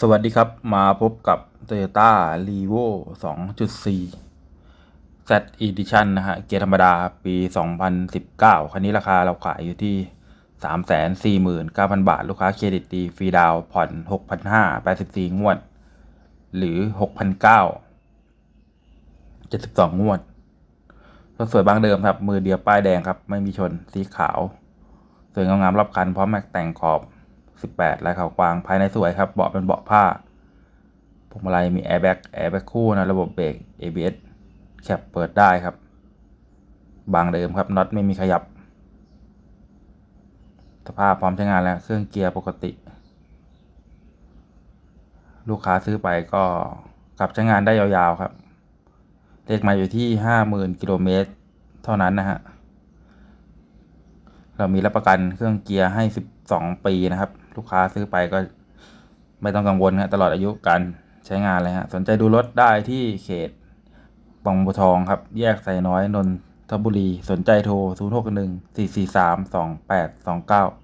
สวัสดีครับ มาพบกับ Toyota r e v o 2.4 Z Edition นะฮะ เกียร์ธรรมดาปี 2019 คันนี้ราคาเราขายอยู่ที่ 349,000 บาท ลูกค้าเครดิตดีฟรีดาวผ่อน 6,500 84 งวด หรือ 6,900 72 งวดรถสวยบางเดิมครับ มือเดียวป้ายแดงครับ ไม่มีชนสีขาว สวยงามๆรอบคันพร้อมแม็กแต่งขอบ 18ลายขาวกวางภายในสวยครับ เบาะเป็นเบาะผ้าพวงมาลัยมีแอร์แบ็กแอร์แบ็กคู่นะระบบเบรก ABS แคปเปิดได้ครับ บางเดิมครับน็อตไม่มีขยับ สภาพพร้อมใช้งานแล้ว เครื่องเกียร์ปกติ ลูกค้าซื้อไปก็กลับใช้งานได้ยาวๆครับ เลขมาอยู่ที่ 50,000กิโลเมตรเท่านั้นนะฮะเรามีรับประกันเครื่องเกียร์ให้ สองปีนะครับ ลูกค้าซื้อไปก็ไม่ต้องกังวลครตลอดอายุการใช้งานเลยฮะสนใจดูรถได้ที่เขตบางบัวทองครับ แยกไซน้อยนนทบุรี สนใจโทร 061 443 2829